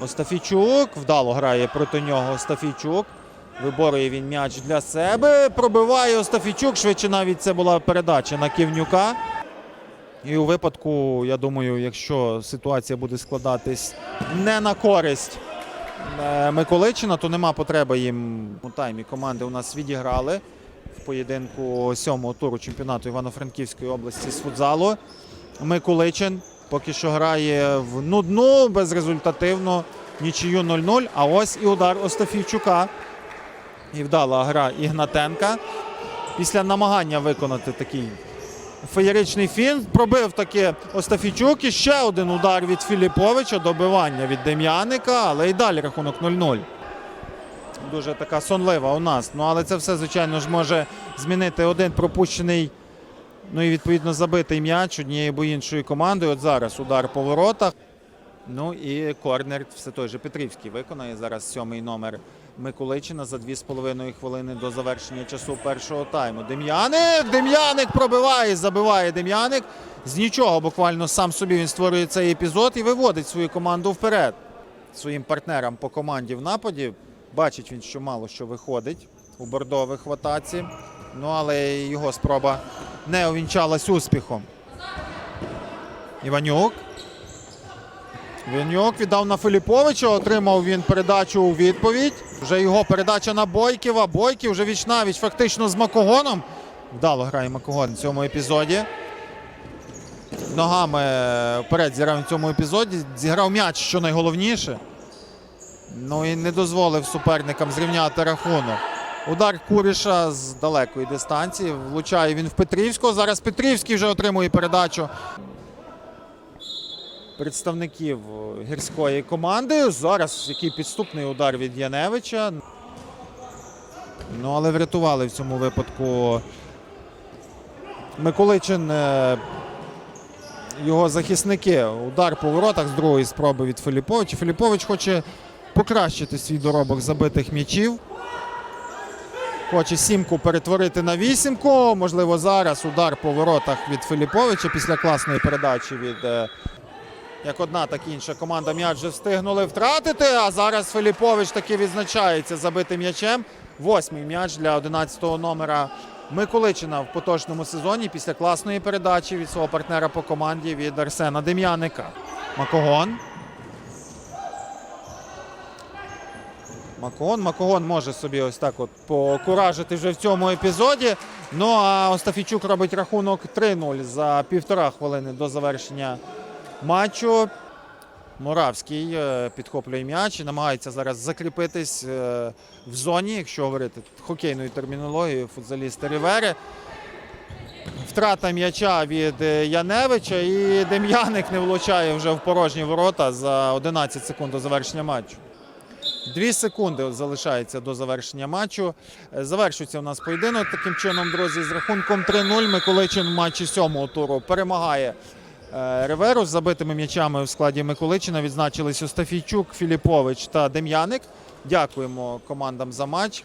Остафійчук вдало грає проти нього Остафійчук. Виборює він м'яч для себе. Пробиває Остафійчук. Швидше навіть це була передача на Ківнюка. І у випадку, я думаю, якщо ситуація буде складатись не на користь е, Миколичина, то нема потреби їм у таймі. Команди у нас відіграли в поєдинку сьомого туру чемпіонату Івано-Франківської області з футзалу. Миколичин поки що грає в нудну, безрезультативно, нічию 0-0. А ось і удар Остафійчука. І вдала гра Ігнатенка. Після намагання виконати такий феєричний фінт пробив таки Остафійчук. І ще один удар від Філіповича, добивання від Дем'яника, але і далі рахунок 0-0. Дуже така сонлива у нас. Ну але це все, звичайно ж, може змінити один пропущений, ну і відповідно забитий м'яч однією або іншою командою. От зараз удар по воротах. Ну і корнер все той же Петрівський виконає зараз сьомий номер Миколичина за 2,5 хвилини до завершення часу першого тайму. Дем'яник! Дем'яник пробиває, забиває Дем'яник. З нічого буквально сам собі він створює цей епізод і виводить свою команду вперед. Своїм партнерам по команді в нападі. Бачить він, що мало що виходить у бордових в атаці. Ну але його спроба не увінчалась успіхом. Іванюк. Вінюк віддав на Филіповича, отримав він передачу у відповідь. Вже його передача на Бойківа. Бойків вже віч навіч фактично з Макогоном. Вдало грає Макогон в цьому епізоді. Ногами вперед зіграв в цьому епізоді. Зіграв м'яч, що найголовніше. Ну і не дозволив суперникам зрівняти рахунок. Удар Куріша з далекої дистанції. Влучає він в Петрівського. Зараз Петрівський вже отримує передачу представників гірської команди. Зараз який підступний удар від Яневича. Ну, але врятували в цьому випадку Миколичин. е, Його захисники. Удар по воротах з другої спроби від Філіповича. Філіпович хоче покращити свій доробок забитих м'ячів. Хоче сімку перетворити на вісімку. Можливо, зараз удар по воротах від Філіповича після класної передачі від е, як одна, так і інша команда м'яч вже встигнули втратити. А зараз Филіпович таки відзначається забитим м'ячем. Восьмий м'яч для 11-го номера Миколичина в поточному сезоні після класної передачі від свого партнера по команді від Арсена Дем'яника. Макогон. Макогон. Макогон може собі ось так от покуражити вже в цьому епізоді. Ну а Остафійчук робить рахунок 3-0 за півтора хвилини до завершення матчу. Моравський е, підхоплює м'яч і намагається зараз закріпитись е, в зоні, якщо говорити хокейною термінологією, футзалісти Рівери. Втрата м'яча від е, Яневича і Дем'яник не влучає вже в порожні ворота за 11 секунд до завершення матчу. Дві секунди залишається до завершення матчу. Е, Завершується у нас поєдинок. Таким чином, друзі, з рахунком 3-0 Миколичин в матчі сьомого туру перемагає е, Реверу з забитими м'ячами в складі Миколичина. Відзначились Остафійчук, Філіпович та Дем'яник. Дякуємо командам за матч.